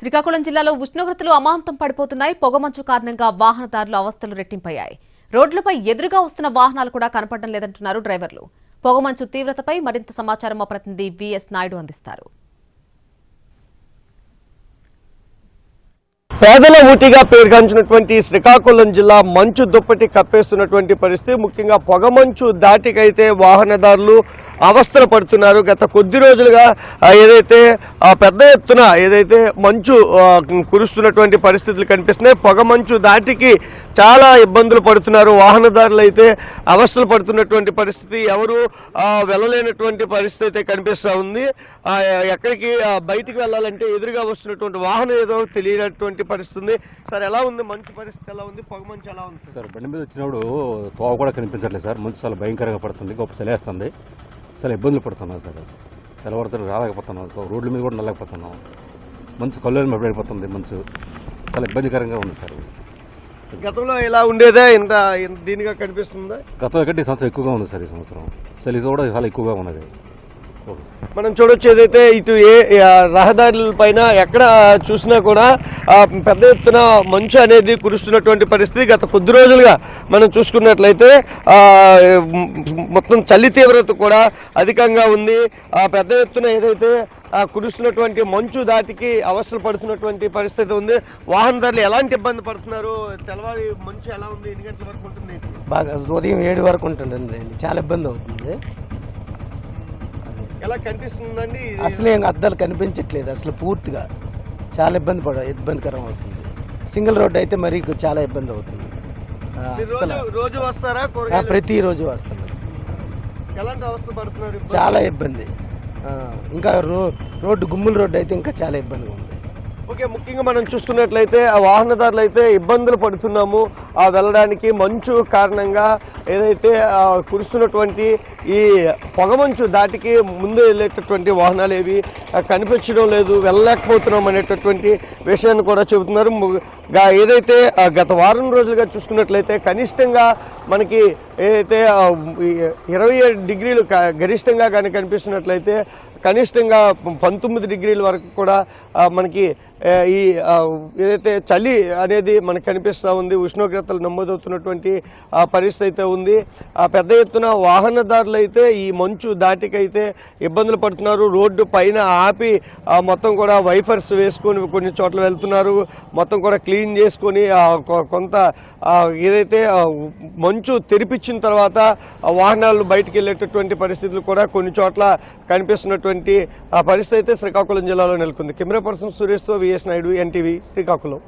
శ్రీకాకుళం జిల్లాలో ఉష్ణోగ్రతలు అమాంతం పడిపోతున్నాయి. పొగమంచు కారణంగా వాహనదారులు అవస్థలు రెట్టింపయ్యాయి. రోడ్లపై ఎదురుగా వస్తున్న వాహనాలు కూడా కనపడడం లేదంటున్నారు డ్రైవర్లు. పొగమంచు తీవ్రతపై మరింత సమాచారం మా ప్రతినిధి విఎస్ నాయుడు అందిస్తారు. పేదల ఊటిగా పేరుగాంచినటువంటి శ్రీకాకుళం జిల్లా మంచు దుప్పటి కప్పేస్తున్నటువంటి పరిస్థితి. ముఖ్యంగా పొగమంచు దాటికైతే వాహనదారులు అవస్థలు పడుతున్నారు. గత కొద్ది రోజులుగా ఏదైతే పెద్ద ఎత్తున ఏదైతే మంచు కురుస్తున్నటువంటి పరిస్థితులు కనిపిస్తున్నాయి. పొగమంచు దాటికి చాలా ఇబ్బందులు పడుతున్నారు. వాహనదారులు అయితే అవస్థలు పడుతున్నటువంటి పరిస్థితి. ఎవరు వెళ్ళలేనటువంటి పరిస్థితి అయితే కనిపిస్తూ ఉంది. ఎక్కడికి బయటికి వెళ్ళాలంటే ఎదురుగా వస్తున్నటువంటి వాహనం ఏదో తెలియనటువంటి పరిస్థితి ఉంది సార్ ఎలా ఉంది? మంచు పరిస్థితి ఎలా ఉంది? పొగ మంచు ఎలా ఉంది సార్? బండి మీద వచ్చినప్పుడు తోవ కూడా కనిపించట్లేదు సార్. మంచు చాలా భయంకరంగా పడుతుంది. గొప్ప చలేస్తుంది. చాలా ఇబ్బందులు పడుతున్నాం సార్. తెల్లవారుతో రాలేకపోతున్నాం. రోడ్ల మీద కూడా నల్లకపోతున్నాం. మంచు కళ్ళు పడిపోతుంది మంచు. చాలా ఇబ్బందికరంగా ఉంది సార్. గతంలో ఎలా ఉండేదే? ఇంత దీనిగా కనిపిస్తుందా? గతం కంటే ఈ సంవత్సరం ఎక్కువగా ఉంది సార్ ఈ సంవత్సరం. చలి కూడా చాలా ఎక్కువగా ఉన్నది. మనం చూడొచ్చు ఏదైతే ఇటు ఏ రహదారుల పైన ఎక్కడ చూసినా కూడా పెద్ద ఎత్తున మంచు అనేది కురుస్తున్నటువంటి పరిస్థితి. గత కొద్ది రోజులుగా మనం చూసుకున్నట్లయితే మొత్తం చలి తీవ్రత కూడా అధికంగా ఉంది. ఆ పెద్ద ఎత్తున ఏదైతే కురుస్తున్నటువంటి మంచు దాటికి అవస్థలు పడుతున్నటువంటి పరిస్థితి ఉంది. వాహనదారులు ఎలాంటి ఇబ్బంది పడుతున్నారు? తెల్లవారి మంచు ఎలా ఉంది? ఎన్ని గంటల వరకు ఉంటుంది? బాగా ఉదయం ఏడు వరకు ఉంటుందండి. చాలా ఇబ్బంది అవుతుంది. ఎలా కనిపిస్తుందండి? అసలు ఏం అద్దాలు కనిపించట్లేదు అసలు పూర్తిగా. చాలా ఇబ్బంది పడ ఇబ్బందికరం అవుతుంది. సింగిల్ రోడ్ అయితే మరీ చాలా ఇబ్బంది అవుతుంది. రోజు రోజు వస్తారా ఎలాంటి అవస్థ పడుతున్నారు ఇప్పుడు? చాలా ఇబ్బంది. ఇంకా రో రోడ్డు గుమ్ముల రోడ్డు అయితే ఇంకా చాలా ఇబ్బందిగా ఉంది. ఓకే ముఖ్యంగా మనం చూసుకున్నట్లయితే ఆ వాహనదారులు అయితే ఇబ్బందులు పడుతున్నాము. ఆ వెళ్ళడానికి మంచు కారణంగా ఏదైతే కురుస్తున్నటువంటి ఈ పొగమంచు దాటికి ముందు వెళ్ళేటటువంటి వాహనాలు ఏవి కనిపించడం లేదు వెళ్ళలేకపోతున్నాం అనేటటువంటి విషయాన్ని కూడా చెబుతున్నారు. ఏదైతే గత వారం రోజులుగా చూసుకున్నట్లయితే కనిష్టంగా మనకి ఏదైతే ఇరవై ఏడు డిగ్రీలు గరిష్టంగా కానీ కనిపిస్తున్నట్లయితే కనిష్టంగా పంతొమ్మిది డిగ్రీల వరకు కూడా మనకి ఈ ఏదైతే చలి అనేది మనకు కనిపిస్తూ ఉంది ఉష్ణోగ్రతలు నమోదవుతున్నటువంటి ఆ పరిస్థితి అయితే ఉంది. ఆ పెద్ద ఎత్తున వాహనదారులు అయితే ఈ మంచు దాటికైతే ఇబ్బందులు పడుతున్నారు. రోడ్డు పైన ఆపి ఆ, మొత్తం కూడా వైఫర్స్ వేసుకొని కొన్ని చోట్ల వెళ్తున్నారు. మొత్తం కూడా క్లీన్ చేసుకొని కొంత ఏదైతే మంచు తెరిపించిన తర్వాత ఆ వాహనాలు బయటికి వెళ్ళేటటువంటి పరిస్థితులు కూడా కొన్ని చోట్ల కనిపిస్తున్నటువంటి ఆ పరిస్థితి అయితే శ్రీకాకుళం జిల్లాలో నెలకొంది. కెమెరా పర్సన్ సురేష్తో విఎస్ నాయుడు ఎన్టీవీ శ్రీకాకుళం.